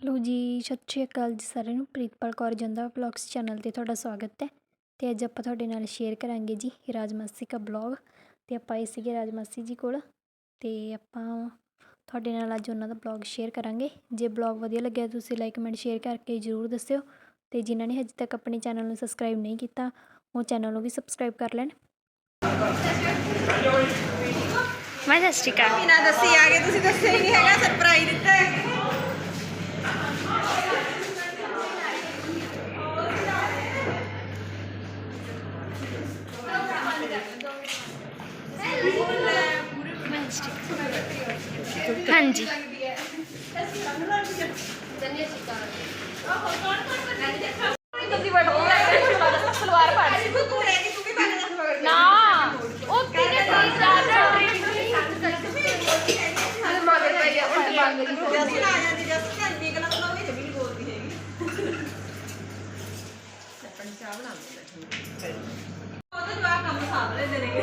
Hello ਜੀ ਸਤਿ ਸ਼੍ਰੀ ਅਕਾਲ ਜੀ ਸਾਰਿਆਂ ਨੂੰ ਪ੍ਰੀਤਪਾਲ ਕੌਰ ਜੰਦਾ ਵਲੌਗਸ ਚੈਨਲ ਤੇ ਤੁਹਾਡਾ ਸਵਾਗਤ ਹੈ। ਤੇ ਅੱਜ ਆਪਾਂ ਤੁਹਾਡੇ ਨਾਲ ਸ਼ੇਅਰ ਕਰਾਂਗੇ ਜੀ ਰਾਜਮਾਸੀ ਦਾ ਬਲੌਗ ਤੇ ਆਪਾਂ ਆਏ ਸੀਗੇ ਰਾਜਮਾਸੀ ਜੀ ਕੋਲ ਤੇ ਆਪਾਂ ਤੁਹਾਡੇ ਨਾਲ ਅੱਜ ਉਹਨਾਂ ਦਾ ਬਲੌਗ ਸ਼ੇਅਰ ਕਰਾਂਗੇ। ਜੇ ਬਲੌਗ ਵਧੀਆ ਲੱਗਿਆ ਤੁਸੀਂ ਲਾਈਕ ਕਮੈਂਟ ਸ਼ੇਅਰ ਕਰਕੇ ਜਰੂਰ ਦੱਸਿਓ। ਤੇ ਜਿਨ੍ਹਾਂ ਨੇ ਹਜੇ ਤੱਕ ਆਪਣੇ ਚੈਨਲ ਨੂੰ ਸਬਸਕ੍ਰਾਈਬ ਨਹੀਂ ਕੀਤਾ ਉਹ ਚੈਨਲ ਨੂੰ ਵੀ ਸਬਸਕ੍ਰਾਈਬ ਕਰ ਲੈਣ। ਮੈਂ ਸਤਿ ਸ਼੍ਰੀ ਅਕਾਲ। ਬਿਨਾ ਦੱਸੀ ਆ ਗਏ ਤੁਸੀਂ ਦੱਸਿਆ ਹੀ ਨਹੀਂ ਹੈਗਾ ਸਰਪ੍ਰਾਈਜ਼ ਦਿੱਤਾ ਹੈ। ਇੰਨੀ ਗੱਲਾਂ ਤਾਂ ਵੀ ਨਹੀਂ ਬੋਲਦੀ ਹੈਗੀ। ਆਪਣੀ ਚਾਹ ਬਣਾ ਲੈ ਉਹ ਤਾਂ ਜਵਾਕ ਕੰਮ ਸਾਂਭ ਲੈਂਦੇ ਨੇਗੇ।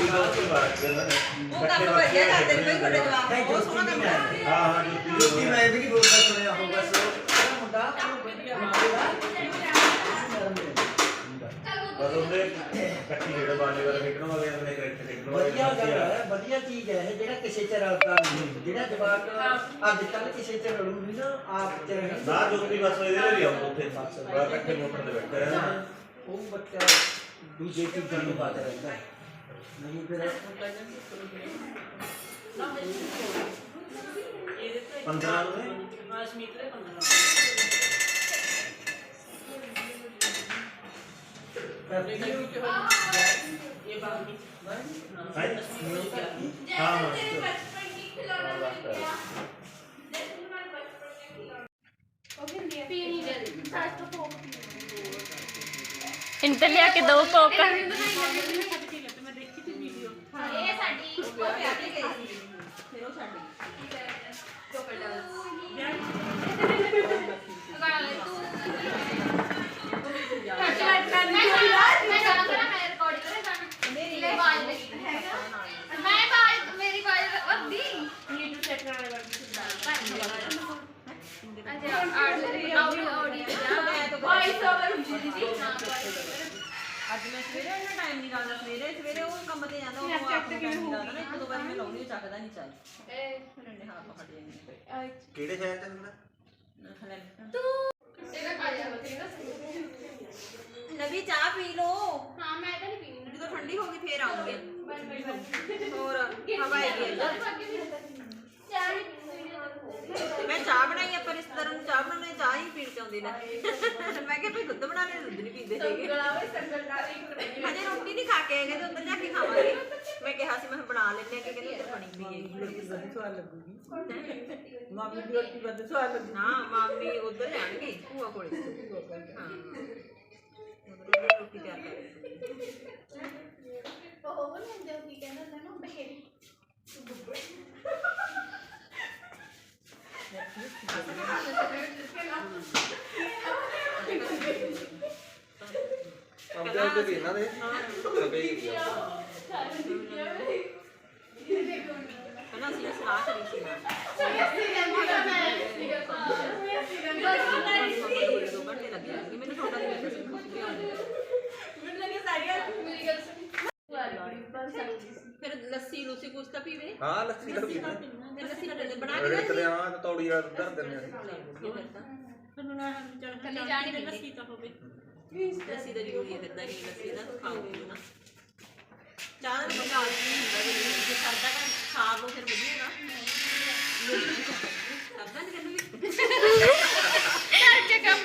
ਸਾਰਾ ਸਾਰੀ ਸਾਫ਼ ਸੁਨੀਤ ਆਈ ਹੈ ਉਹ ਜਮੀ ਨਹੀਂ ਬੋਲਦਾ ਉਹ ਤਾਂ ਇੱਕ ਲੈ ਆ ਪੂਰੀ ਦੋਸਤ ਬਾਤ ਕਰਨਾ ਉਹ ਕੰਮ ਵਧੀਆ ਕਰਦੇ ਨੇ ਕੋਈ ਤੁਹਾਡੇ ਜਵਾਬ ਬਹੁਤ ਸੋਹਣਾ ਕੰਮ ਕਰਦੇ ਹਾਂ ਹਾਂ ਜੁੱਤੀ ਜੋਤੀ ਮੈਂ ਵੀ ਨਹੀਂ ਬੋਲਦਾ ਸੁਣਿਆ ਹੋ ਬਸ ਉਹ ਮੁੰਡਾ ਬਸ ਉਹਦੇ ਕੱਟੀ ਜਿਹੜਾ ਬਾਲੇ ਵਾਲਾ ਖੇਡਣ ਵਾਲੇ ਨੇ ਕ੍ਰਿਕਟ ਖੇਡਣ ਵਾਲੇ ਵਧੀਆ ਗੱਲ ਹੈ ਵਧੀਆ ਚੀਜ਼ ਹੈ ਇਹ ਜਿਹੜਾ ਕਿਸੇ ਚ ਰਲਦਾ ਨਹੀਂ ਜਿਹੜਾ ਜਵਾਕ ਅੱਜ ਕੱਲ ਕਿਸੇ ਚ ਰਲੂ ਨਹੀਂ ਨਾ ਆਪ ਚ ਰਹੇ ਨਾ ਜੋਤੀ ਬਸ ਇਹਦੇ ਲਈ ਵੀ ਆਉਂਦਾ ਉੱਥੇ ਬੜਾ ਇਕੱਠੇ ਮੋਟਰ ਤੇ ਬੈਠੇ ਰਹਿੰਦੇ ਉਹ ਬੱਚਾ ਦੂਜੇ ਚੀਜ਼ਾਂ ਨੂੰ ਬਾਤ ਰਹਿੰਦਾ ਹੈ। ਨਹੀਂ ਫਿਰ 15 ਨੂੰ ਨੇ ਹਾਂ? ਹਾਂ ਇਨ ਤੇ ਲਿਆ ਕੇ ਦੋ ਕੋਕ ਇਹ ਸਾਡੀ ਉਹ ਪਿਆ ਕੇ ਗਈ ਸੀ ਫਿਰ ਉਹ ਛੱਡ ਗਈ ਅੱਜ ਮੈਂ ਸਵੇਰੇ ਇੰਨਾ ਟਾਈਮ ਨਹੀਂ ਲਾਉਂਦਾ ਸਵੇਰੇ ਸਵੇਰੇ ਉਹ ਕੰਮ ਤੇ ਜਾਂਦਾ ਉਹ ਆਪ ਨੂੰ ਟਾਈਮ ਨਹੀਂ ਲਾਉਂਦਾ ਨਾ ਇੱਕ ਦੋ ਵਾਰ ਮੈਂ ਲਾਉਣੀ ਉਹ ਚੱਕਦਾ ਨਹੀਂ ਚਾਹ ਫਿਰ ਇਹਨੇ ਹਾਂ ਪਕੜ ਲਈ ਕਿਹੜੇ ਸ਼ਹਿਰ ਚ ਹੁੰਦਾ ਨਵੀਂ ਚਾਹ ਪੀ ਲੋ ਜਦੋਂ ਠੰਡੀ ਹੋ ਗਈ ਫੇਰ ਆਉਂਗੇ ਹੋਰ ਹਵਾਈ ਗਈ ਮੈਂ ਚਾਹ ਬਣਾਈ ਆਪਾਂ ਰਿਸ਼ਤੇਦਾਰਾਂ ਨੂੰ ਚਾਹ ਬਣਾਉਣੇ ਚਾਹ ਹੀ ਪੀਣ ਚਾਹੁੰਦੇ ਨੇ। ਮੈਂ ਕਿਹਾ ਭਈ ਦੁੱਧ ਬਣਾਣੇ ਦੁੱਧ ਨਹੀਂ ਪੀਂਦੇ ਹੈਗੇ। ਹਜੇ ਰੋਟੀ ਨਹੀਂ ਖਾ ਕੇ ਆਏ ਤੇ ਉੱਧਰ ਜਾ ਕੇ ਖਾਵਾਂਗੇ। ਮੈਂ ਕਿਹਾ ਸੀ ਮੈਂ ਬਣਾ ਲੈਂਦੇ ਆ ਕਿ ਕਹਿੰਦੇ ਉੱਧਰ ਬਣੀ ਪਈ ਹੈ ਬਹੁਤ ਸਵਾਦ ਲੱਗੂਗੀ। ਮਾਮੀ ਦੀ ਰੋਟੀ ਬਹੁਤ ਸਵਾਦ ਲੱਗੂ ਨਾ ਮਾਮੀ ਉਧਰ ਜਾਣਗੇ ਭੂਆ ਕੋਲੇ। ਹਾਂ ਰੋਟੀ ਤਿਆਰ ਕਰ 咱们这里呢，这边也有。反正是一起拉出去的。ਲੱਸੀ ਲੂਸੀ ਕੁਛ ਤਾਂ ਪੀਵੇ? ਹਾਂ ਲੱਸੀ ਦਾ ਵੀ ਫਿਰ ਲੱਸੀ ਬਣਾ- ਬਣਾ ਕੇ ਰੇਤ ਦੇ ਆ ਤੌੜੀ ਵਾਲਾ ਧਰ ਦਿੰਦੇ ਆ। ਕੱਲੀ ਜਾਣੀ ਨਹੀਂ ਲੱਸੀ ਦਾ ਜ਼ਰੂਰੀ ਹੈ ਨਹੀਂ ਲੱਸੀ ਦਾ ਖਾਓਗੇ ਨਾ। ਚਾਹ ਦਾ ਨਹੀਂ ਹੁੰਦਾ ਜੇ ਸਰਦਾ ਕਰ ਖਾ ਲਓ ਫਿਰ ਵਧੀਆ ਨਾ ਸਰਦਾ ਨਹੀਂ ਕਹਿੰਦੇ ਵੀ ਚੱਲ ਕੇ ਕੰਮ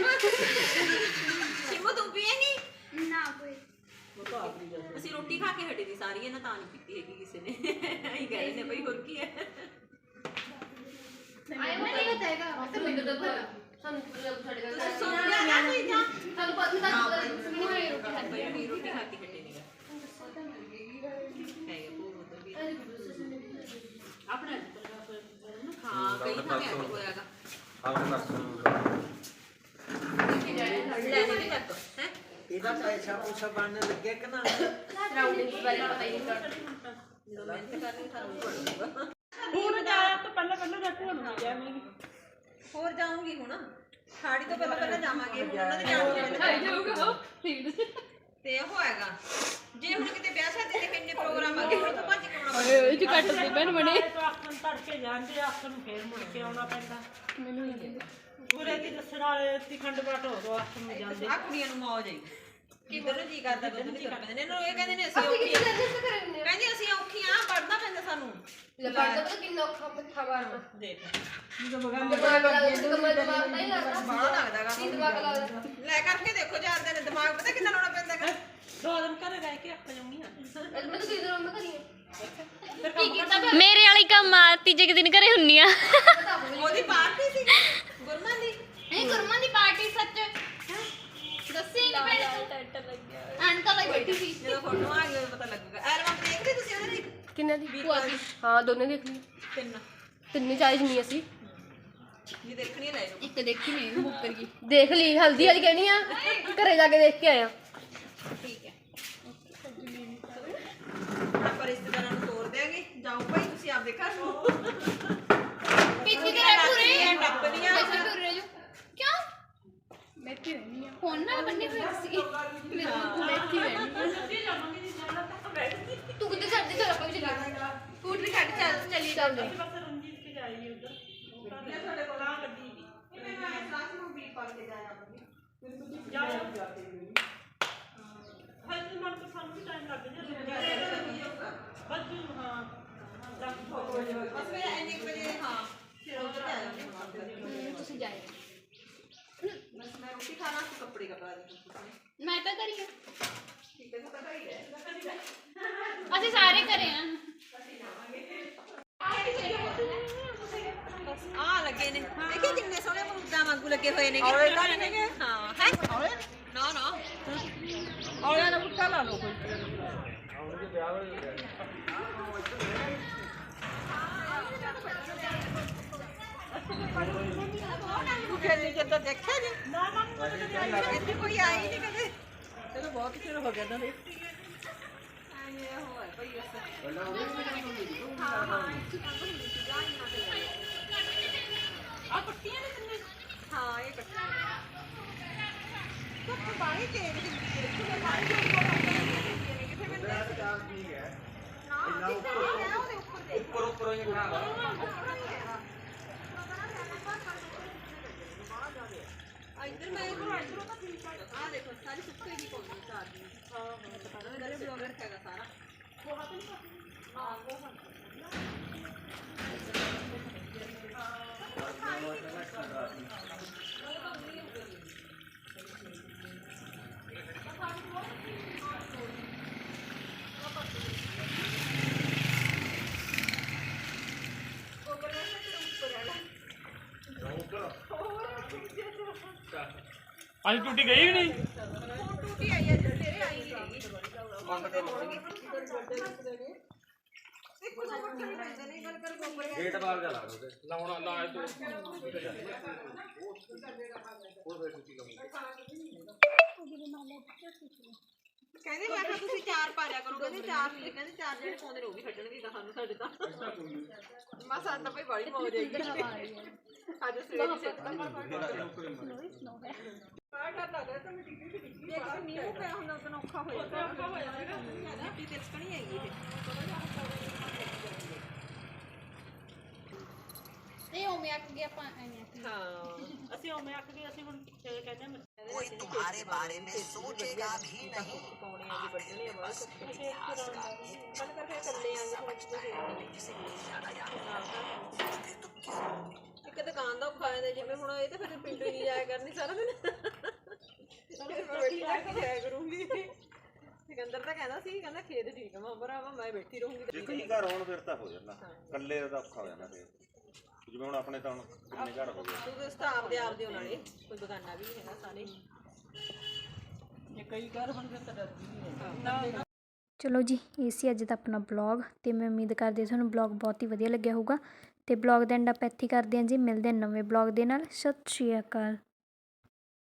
ਸਿਮੋ ਤੂੰ ਪੀਏਂਗੀ ਨਾ ਕੋਈ ਅਸੀਂ ਰੋਟੀ ਸਾਰੀ ਇਹਨਾਂ ਤਾਂ ਨਹੀਂ ਪੀਤੀ ਹੈਗੀ ਕਿਸੇ ਨੇ। ਅਸੀਂ ਗਏ ਨੇ ਬਈ ਹੋਰ ਕੀ ਹੈ। ਆਏ ਮੈਂ ਨਹੀਂ ਪਤਾ ਹੈਗਾ। ਸਾਨੂੰ ਤਾਂ ਪਤਾ ਸਾਨੂੰ ਪੂਰਾ ਸਾਡੇ ਦਾ ਤੁਸੀਂ ਸੁਣ ਲਿਆ ਨਾ ਕੋਈ ਤਾਂ ਸਾਨੂੰ ਪਤਾ ਸਾਨੂੰ ਪਤਾ ਨਹੀਂ ਹੋਈ ਰੋਟੀ ਖਾਣੀ ਬਈ ਵੀ ਰੋਟੀ ਖਾ ਕੇ ਹਟੇ ਨਹੀਂ ਹੈ ਆਪਣਾ ਹਾਂ ਕਈ ਥਾਂ ਤੇ ਹੋਇਆਗਾ ਆਪਣੇ ਲੈ ਨਹੀਂ ਤੱਕ ਹੈ ਇਹਦਾ ਪੈਸਾ ਪੂਸਾ ਬਣਨ ਲੱਗਿਆ ਕਿ ਨਾ? ਰਾਉਂਡਿੰਗ ਬਾਰੇ ਪਤਾ ਹੀ ਨਹੀਂ ਤਾਂ ਮਿਹਨਤ ਕਰਨੀ ਤੁਹਾਨੂੰ ਪੜੂਗਾ ਹੁਣ ਜਾਇਆ ਤਾਂ ਪਹਿਲਾਂ ਪਹਿਲਾਂ ਜਾ ਕੇ ਹੁਣ ਜਾਵਾਂਗੀ ਹੋਰ ਜਾਊਂਗੀ ਹੁਣ। ਖਾੜੀ ਤੋਂ ਪਹਿਲਾਂ ਪਹਿਲਾਂ ਜਾਵਾਂਗੇ ਹੁਣ। ਉਹਨਾਂ ਦੇ ਜਾਣ ਤੋਂ ਪਹਿਲਾਂ ਜਾਊਗਾ ਉਹ ਤੇ ਉਹ ਹੈਗਾ ਜੇ ਹੁਣ ਕਿਤੇ ਵਿਆਹ ਸ਼ਾਦੀ ਦੇ ਕਿੰਨੇ ਪ੍ਰੋਗਰਾਮ ਆ ਗਏ ਹੁਣ ਤਾਂ ਭੱਜ ਕੇ ਆਉਣਾ ਓਏ ਓਏ ਜੀ ਕੱਟ ਦੇ ਬਣ। ਬਣੇ ਤਾਂ ਆਖਣ ਤੜਕੇ ਜਾਂਦੇ ਆਖਣ ਨੂੰ ਫੇਰ ਮੁੜ ਕੇ ਆਉਣਾ ਪੈਂਦਾ। ਮੈਨੂੰ ਨਹੀਂ ਪੂਰੇ ਦੀ ਦੱਸਣ ਵਾਲੇ ਤੀ ਖੰਡ ਬਾਟ ਹੋ ਦੋ ਆਖਣ ਨੂੰ ਜਾਂਦੇ। ਆ ਕੁੜੀਆਂ ਨੂੰ ਮੌਜ ਆਈ। ਕਿਧਰ ਨੂੰ ਜੀ ਕਰਦਾ ਕਿਧਰ ਨੂੰ ਜੀ ਕਰਦਾ ਇਹਨਾਂ ਨੂੰ ਇਹ ਕਹਿੰਦੇ ਨੇ ਅਸੀਂ ਔਖੀਆਂ ਕਹਿੰਦੇ ਅਸੀਂ ਔਖੀਆਂ ਪੜਨਾ ਪੈਂਦਾ ਸਾਨੂੰ। ਲਪੜਦਾ ਪਤਾ ਕਿੰਨਾ ਔਖਾ ਮੱਥਾ ਮਾਰਨਾ ਦੇਖ ਲੱਗਦਾ। ਨਹੀਂ ਬਾਹਲਾ ਲੱਗਦਾ। ਲੈ ਕਰਕੇ ਦੇਖੋ ਚਾਰ ਦਿਨ ਦਿਮਾਗ ਪਤਾ ਕਿੰਨਾ ਲਾਉਣਾ ਪੈਂਦਾ ਹੈਗਾ। ਦੋ ਦਿਨ ਘਰੇ ਰਹਿ ਕੇ ਆਖ ਜਾਊਂਗੀ। ਮੈਂ ਤਾਂ ਕਿਧਰ ਮੈਂ ਕਰੀ ਕੀ ਕੀਤਾ ਮੇਰੇ ਵਾਲੀ ਕੰਮ ਆ ਤੀਜੇ ਕੁ ਦਿਨ ਘਰੇ ਹੁੰਨੀ ਆ। ਉਹਦੀ ਪਾਰਟੀ ਸੀ ਗੁਰਮਨ ਦੀ। ਇਹ ਗੁਰਮਨ ਦੀ ਪਾਰਟੀ ਸੱਚ। ਦੱਸੀ ਨਹੀਂ ਮੈਂ ਟੈਂਟ ਲੱਗਿਆ ਅੰਕਲ ਲਈ ਬੈਠੀ ਸੀ। ਜਦੋਂ ਫੋਟੋ ਆ ਗਈ ਪਤਾ ਲੱਗੂਗਾ। ਐਲਬਮ ਦੇਖਦੇ ਤੁਸੀਂ ਉਹਦੇ ਇੱਕ ਕਿੰਨੇ ਦੀ? ਭੂਆ ਦੀ ਹਾਂ ਦੋਨੇ ਦੇਖ ਲਈ। ਤਿੰਨ। ਤਿੰਨੇ ਚਾਹੀਜ਼ ਨਹੀਂ ਅਸੀਂ। ਜੀ ਦੇਖਣੀ ਲੈ ਲਓ ਇੱਕ ਦੇਖੀ ਨਹੀਂ ਮੁੱਕਰ ਗਈ ਦੇਖ ਲਈ ਹਲਦੀ ਵਾਲੀ ਕਹਿਣੀ ਆ। ਘਰੇ ਜਾ ਕੇ ਦੇਖ ਕੇ ਆਇਆ। ਠੀਕ ਹੈ। ਆਪਾਂ ਰਿਸ਼ਤੇਦਾਰਾਂ ਨੂੰ ਤੋਰ ਦਿਆਂਗੇ। ਜਾਓ ਭਾਈ ਤੁਸੀਂ ਆਪਦੇ ਘਰ ਨੂੰ। ਪੀਤੀ ਤੇ ਪੂਰੇ। ਟੱਪਦੀਆਂ ਵੈਸੇ ਤੁਰ ਰਹੇ ਜੋ ਕਿਉਂ ਬੈਠੀ ਰਹਿਣੀ ਆ ਫੋਨ ਨਾਲ ਬੰਨੀ ਹੋਈ ਸੀ ਮੇਰੇ ਕੋਲ ਬੈਠੀ ਰਹਿਣੀ ਤੂੰ ਕਿੱਥੇ ਛੱਡ ਦੇ ਆਪਾਂ ਵੀ ਚੱਲਾਂਗੇ ਸਕੂਟਰੀ ਕੱਢ ਚੱਲ ਚੱਲੀ ਚੱਲ ਜਾ ਬਸ ਰਣਜੀਤ ਕੇ ਜਾਈਏ ਉਧਰ ਤੁਹਾਡੇ ਕੋਲ ਆ ਗੱਡੀ ਦੀ ਇਹਨੇ ਮੈਂ ਸਾਥ ਨੂੰ ਵੀ ਪਾ ਕੇ ਜਾਇਆ ਕਰਾਂਗੀ ਜਾਓ ਹਲ ਮਨ ਤੋਂ ਸਾਨੂੰ ਵੀ ਟਾਈਮ ਲੱਗ ਜਾਏਗਾ ਬਸ ਹਾਂ ਦਸ ਹੋ ਜਾਏਗਾ ਬਸ ਮੇਰਾ ਇੰਨੇ ਕੁ ਵਜੇ ਹਾਂ ਫਿਰ ਉਧਰ ਆ ਜਾਵਾਂਗੇ ਤੁਸੀਂ ਜਾਏ ਬਸ ਮੈਂ ਰੋਟੀ ਖਾਣਾ ਤੇ ਕੱਪੜੇ ਕਪੜਾ ਦੇ ਮੈਂ ਤਾਂ ਕਰੀ ਆ ਠੀਕ ਹੈ ਤਾਂ ਪਤਾ ਹੀ ਹੈ ਅਸੀਂ ਸਾਰੇ ਕਰੇ ਆ ਆ ਲੱਗੇ ਨੇ ਦੇਖੇ ਕਿੰਨੇ ਸੋਹਣੇ ਮਰੂਦਾਂ ਵਾਂਗੂ ਲੱਗੇ ਹੋਏ ਨੇ ਹਾਂ ਹੈ ਨਾ ਨਾ ਔਲਿਆਂ ਦਾ ਬੁੱਟਾ ਲਾ ਲਓ ਕੋਈ ਖੇਲੀ ਜਦੋਂ ਦੇਖਿਆ ਜੀ? ਨਾ ਨਾ ਇੱਥੇ ਕੋਈ ਹੀ ਨਹੀਂ ਕਦੇ। ਚਲੋ ਬਹੁਤ ਚਿਰ ਹੋ ਗਿਆ ਨਾ ਆ ਪੱਟੀਆਂ ਨੇ ਕਿੰਨੇ ਹਾਂ ਇਹ ਪੱਟੀਆਂ ਕੱਪ ਬਾਹੀ ਤੇਜ਼ ਹੁੰਦੀ ਹੈ। ਕਿਤੇ ਬਾਹੀ ਜੋ ਕਿਤੇ ਮੈਨੂੰ ਨਾ। ਨਹੀਂ ਹੈ ਉਹਦੇ ਉੱਪਰ ਉੱਪਰ ਉੱਪਰ ਹੀ ਖਾ ਲਾ ਆ ਇੱਧਰ ਮੈਂ ਕੋਲ ਇੱਧਰੋਂ ਤਾਂ ਠੀਕ ਆ ਆ ਦੇਖੋ ਸਾਰੀ ਸੁੱਕੇ ਦੀ ਪਾਉਂਦੀ ਚਾਰ ਦੀ ਹਾਂ ਹਾਂ ਪਤਾ ਨਹੀਂ ਬਲੌਗਰ ਹੈਗਾ ਸਾਰਾ ਅੱਜ ਟੁੱਟੀ ਗਈ ਵੀ ਨਹੀਂ? ਟੂਟੀ ਆਈ ਹੈ ਤੇਰੇ ਆਈ ਨਹੀਂ ਹੈਗੀ ਬੰਦ ਕਰ ਦੇਖੋ ਨਾ ਪੱਟੇ ਨਹੀਂ ਪੈਂਦੇ ਨੇ ਗੱਲ ਕਰ ਗੋਬਰ ਗੇਟ ਬਾਹਰ ਜਾ ਲਾ ਉਹਦੇ ਲਾਉਣਾ ਲਾ ਤੂੰ। ਕਹਿੰਦੇ ਮੈਂ ਕਿਹਾ ਤੁਸੀਂ ਚਾਰ ਪਾ ਲਿਆ ਕਰੋ ਕਹਿੰਦੇ ਚਾਰ ਨਹੀਂ ਕਹਿੰਦੇ ਚਾਰ ਜਿਹੜੇ ਪਾਉਂਦੇ ਨੇ ਉਹ ਵੀ ਛੱਡਣਗੇ ਤਾਂ ਸਾਨੂੰ ਸਾਡੇ ਤਾਂ। ਮਾ ਸਾਡਾ ਭਾਈ ਬੜੀ ਮੌਜ ਆਈ ਅੱਜ ਸਵੇਰੇ ਸੇਤਾ ਜੇ ਕਿਸੇ ਮੀਂਹ ਪਿਆ ਹੁੰਦਾ ਤਾਂ ਔਖਾ ਹੋ ਜਾਂਦਾ। ਔਖਾ ਹੋ ਜਾਂਦਾ ਮਿੱਟੀ ਤਿਲਕਣੀ ਹੈਗੀ ਇਹ। ਇਹ ਉਵੇਂ ਅੱਕ ਗਿਆ ਆਪਾਂ ਐਵੇਂ ਅੱਕ ਗਏ। ਹਾਂ ਅਸੀਂ ਉਵੇਂ ਅੱਕ ਗਏ ਅਸੀਂ ਹੁਣ ਫਿਰ ਕਹਿੰਦੇ ਹਾਂ ਕੋਈ ਤੁਹਾਡੇ ਬਾਰੇ में सोचेगा भी नहीं ਪਾਉਣੇ ਆ ਜੀ ਵੱਢਣੇ ਆ ਬਾਅਦ ਕੱਲ ਕਰਕੇ ਇਕੱਲੇ ਆ ਇੱਕ ਦੁਕਾਨ ਦਾ ਔਖਾ ਜਾਂਦਾ ਜਿਵੇਂ ਹੁਣ ਇਹ ਤਾਂ ਫਿਰ ਪਿੰਡੋਂ ਹੀ ਨਹੀਂ ਜਾਇਆ ਕਰਨੀ ਸਾਰਾ ਦਿਨ ਫਿਰ ਮੈਂ ਬੈਠੀ ਰਹਿ ਕੇ ਜਾਇਆ ਕਰੂੰਗੀ ਸਿਕੰਦਰ ਤਾਂ ਕਹਿੰਦਾ ਸੀ ਕਹਿੰਦਾ ਖੇਤ ਠੀਕ ਆ ਮੈਂ ਭਰਾਵਾ ਮੈਂ ਬੈਠੀ ਰਹੂੰਗੀ ਜੇ ਕਈ ਘਰ ਹੋਣ ਫਿਰ ਤਾਂ ਹੋ ਜਾਂਦਾ ਇਕੱਲੇ ਦਾ ਔਖਾ ਹੋ ਜਾਂਦਾ ਫਿਰ ਜਿਵੇਂ ਹੁਣ ਆਪਣੇ ਤਾਂ ਹੁਣ ਕਿੰਨੇ ਘਰ ਹੋ ਗਏ। ਤੂੰ ਤਾਂ ਆਪ ਦੇ ਆਪ ਦੇ ਨਾਲੇ ਕੋਈ ਬਗਾਨਾ ਵੀ ਨਹੀਂ ਹੈਗਾ ਸਾਰੇ। ਜੇ ਕਈ ਘਰ ਹੁਣ ਫਿਰ ਤਾਂ ਡਰਦੀ ਨਹੀਂ ਹੈ। ਚਲੋ ਜੀ ਇਹ ਸੀ ਅੱਜ ਦਾ ਆਪਣਾ ਬਲੌਗ ਤੇ ਮੈਂ ਉਮੀਦ ਕਰਦੀ ਹਾਂ ਤੁਹਾਨੂੰ ਬਲੌਗ ਬਹੁਤ ਹੀ ਵਧੀਆ ਲੱਗਿਆ ਹੋਊਗਾ। ਤੇ ਬਲੌਗ ਦਾ ਐਂਡ ਆਪਾਂ ਇੱਥੇ ਕਰਦੇ ਹਾਂ ਜੀ ਮਿਲਦੇ ਹਾਂ ਨਵੇਂ ਬਲੌਗ ਦੇ ਨਾਲ। ਸਤਿ ਸ਼੍ਰੀ ਅਕਾਲ।